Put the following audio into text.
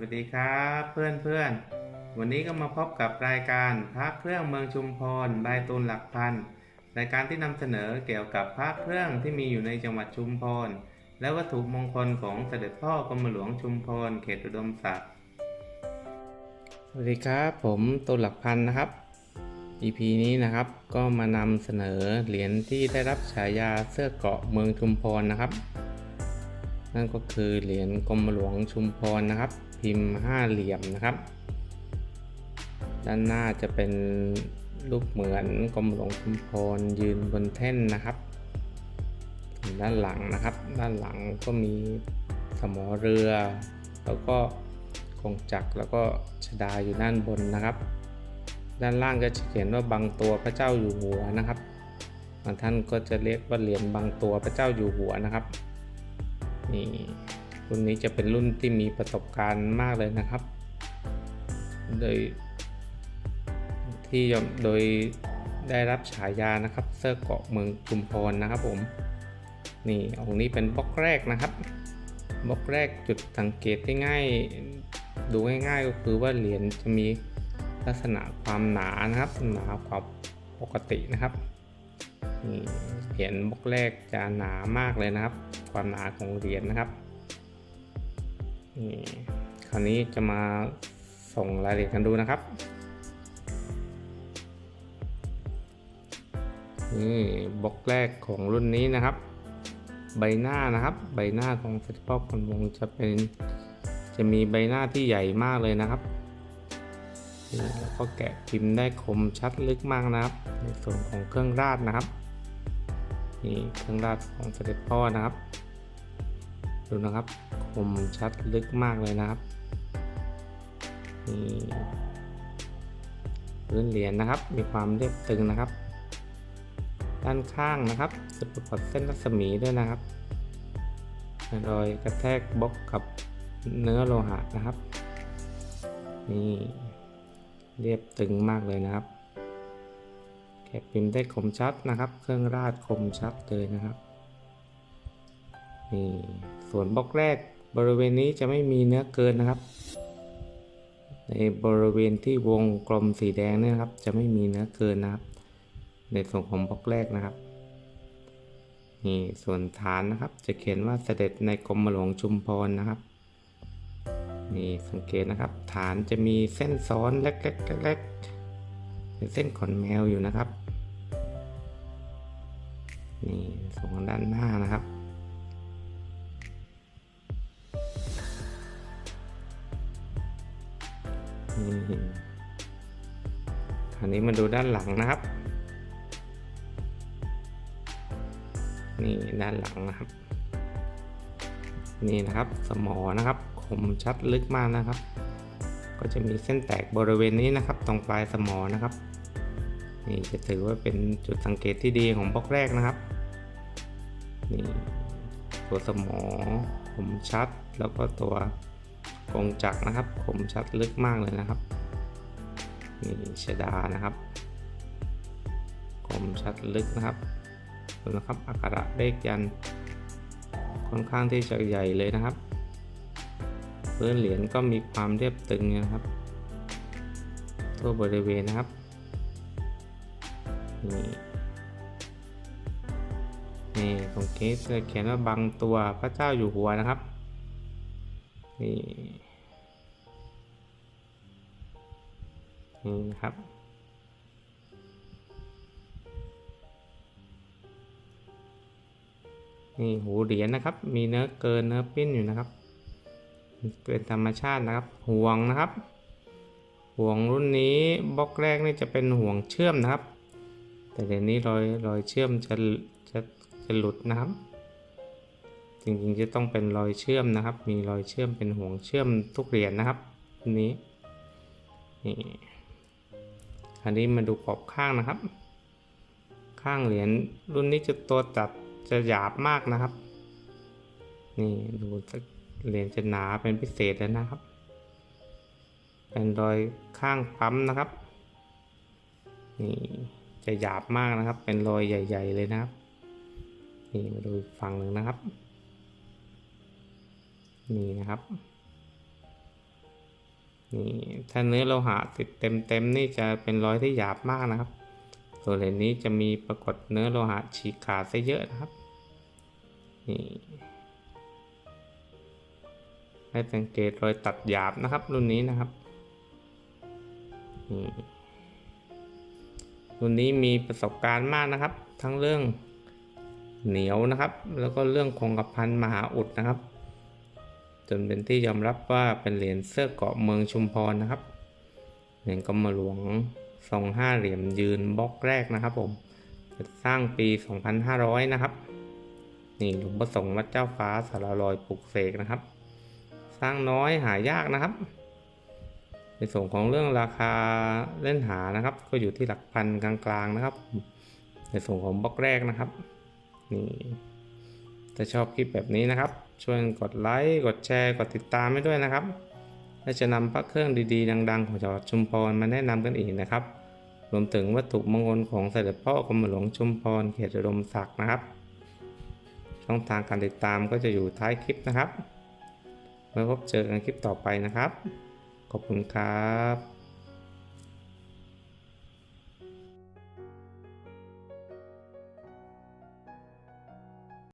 วัสดีครับเพื่อนเพื่อนวันนี้ก็มาพบกับรายการพระเครื่องเมืองชุมพรบายตูนหลักพันรายการที่นำเสนอเกี่ยวกับพระเครื่องที่มีอยู่ในจังหวัดชุมพรและวัตถุมงคลของเสด็จพ่อกรมหลวงชุมพรเขตอุดมศักดิ์สวัสดีครับผมตูนหลักพันนะครับ EP นี้นะครับก็มานำเสนอเหรียญที่ได้รับฉายาเสื้อเกาะเมืองชุมพรนะครับ นั่นก็คือเหรียญกรมหลวงชุมพรนะครับ พิมพ์ห้าเหลี่ยมนะครับ ด้านหน้าจะเป็นรูปเหมือนกรมหลวงชุมพรยืนบนแท่นนะครับ ด้านหลังนะครับ ด้านหลังก็มีสมอเรือ แล้วก็กงจักรแล้วก็ชดาอยู่ด้านบนนะครับ ด้านล่างก็จะเขียนว่าบางตัวพระเจ้าอยู่หัวนะครับบางท่านก็จะเรียกว่าเหรียญบางตัวพระเจ้าอยู่หัวนะครับนี่ รุ่นนี้จะเป็นรุ่นที่มีประสบการณ์มากเลยนะครับ โดยที่โดยได้รับฉายานะครับเสื้อเกาะเมืองชุมพรนะครับผม นี่องค์นี้เป็นบล็อกแรกนะครับบล็อกแรกจุดสังเกตได้ง่ายดูง่ายๆก็คือว่าเหรียญจะมีลักษณะความหนานะครับหนากว่าปกตินะครับนี่เหรียญบล็อกแรกจะหนามากเลยนะครับ ความหนาของเหรียญนะครับ นี่คราวนี้จะมาส่งรายละเอียดกันดูนะครับ นี่บล็อกแรกของรุ่นนี้นะครับ ใบหน้านะครับ ใบหน้าของเซตป๊อปคนวงจะเป็นจะมีใบหน้าที่ใหญ่มากเลยนะครับนี่แล้วก็แกะพิมพ์ได้คมชัดลึกมากนะครับ ในส่วนของเครื่องราดนะครับนี่เครื่องราชของเสด็จพ่อนะครับ ดูนะครับคมชัดลึกมากเลยนะครับนี่พื้นเหรียญนะครับ มีความเรียบตึงนะครับ ด้านข้างนะครับจะประกอบเส้นรัศมีด้วยนะครับรอยกระแทกบล็อกกับเนื้อโลหะนะครับ นี่เรียบตึงมากเลยนะครับแกะพิมพ์ได้คมชัดนะครับ เครื่องราดคมชัดเลยนะครับนี่ ส่วนบล็อกแรกบริเวณนี้จะไม่มีเนื้อเกินนะครับ ในบริเวณที่วงกลมสีแดงเนี่ยนะครับ จะไม่มีเนื้อเกินนะครับ ในส่วนของบล็อกแรกนะครับนี่ส่วนฐานนะครับ จะเขียนว่าเสด็จในกรมหลวงชุมพรนะครับนี่สังเกตนะครับ ฐานจะมีเส้นซ้อนเล็กๆเป็นเส้นขนแมวอยู่นะครับนี่ส่วนด้านหน้านะครับ คราวนี้มาดูด้านหลังนะครับ นี่ด้านหลังนะครับ นี่นะครับสมอนะครับคมชัดลึกมากนะครับ ก็จะมีเส้นแตกบริเวณนี้นะครับ ตรงปลายสมอนะครับ นี่จะถือว่าเป็นจุดสังเกตที่ดีของบล็อกแรกนะครับ นี่ตัวสมอคมชัดแล้วก็ตัว กงจักรนะครับคมชัดลึกมากเลยนะครับนี่ชดานะครับคมชัดลึกนะครับดูนะครับอักขระเลขยัน ค่อนข้างที่จะใหญ่เลยนะครับพื้นเหรียญก็มีความเรียบตึงนะครับ ทั่วบริเวณนะครับนี่นี่ตรงนี้จะเขียนว่าบางตัวพระเจ้าอยู่หัวนะครับ นี่ นี่นะครับ นี่หูเหรียญนะครับ มีเนื้อเกินเนื้อปิ้นอยู่นะครับ เป็นธรรมชาตินะครับ ห่วงนะครับ ห่วงรุ่นนี้บล็อกแรกนี่จะเป็นห่วงเชื่อมนะครับ แต่เดี๋ยวนี้รอยรอยเชื่อมจะจะจะหลุดนะครับ จริงๆจะต้องเป็นรอยเชื่อมนะครับ มีรอยเชื่อมเป็นห่วงเชื่อมทุกเหรียญนะครับนี้นี่อันนี้มาดูขอบข้างนะครับ ข้างเหรียญรุ่นนี้จะตัวจัดจะหยาบมากนะครับ นี่ดูเหรียญจะหนาเป็นพิเศษเลยนะครับ เป็นรอยข้างปั๊มนะครับนี่จะหยาบมากนะครับ เป็นรอยใหญ่ ๆ เลยนะครับ นี่มาดูฝั่งหนึ่งนะครับ นี่นะครับ นี่ถ้าเนื้อโลหะติดเต็มเต็มๆนี่จะเป็นรอยที่หยาบมากนะครับส่วนเหรียญนี้จะมีปรากฏเนื้อโลหะฉีกขาดซะเยอะนะครับ นี่ให้สังเกตรอยตัดหยาบนะครับ รุ่นนี้นะครับนี่รุ่นนี้มีประสบการณ์มากนะครับ ทั้งเรื่องเหนียวนะครับ แล้วก็เรื่องคงกระพันมหาอุดนะครับ จนเป็นที่ยอมรับว่าเป็นเหรียญเสื้อเกาะเมืองชุมพรนะครับเหรียญกรมหลวงทรงห้าเหลี่ยมยืนบล็อกแรกนะครับผมสร้างปี 2500 นะครับ นี่หลวงพ่อสงฆ์วัดเจ้าฟ้าสารลอยปลุกเสกนะครับ สร้างน้อยหายากนะครับ ในส่วนของเรื่องราคาเล่นหานะครับ ก็อยู่ที่หลักพันกลางๆนะครับ ในส่วนของบล็อกแรกนะครับ นี่ถ้าชอบคลิปแบบนี้นะครับ ช่วยกดไลค์ กดแชร์ กดติดตามให้ด้วยนะครับ และจะนำพระเครื่องดีๆ ดัง ๆ ของจังหวัดชุมพรมาแนะนำกันอีกนะครับ รวมถึงวัตถุมงคลของเสด็จพ่อกรมหลวงชุมพรเขตอุดมศักดิ์นะครับ ช่องทางการติดตามก็จะอยู่ท้ายคลิปนะครับไว้พบเจอกันคลิปต่อไปนะครับ ขอบคุณครับ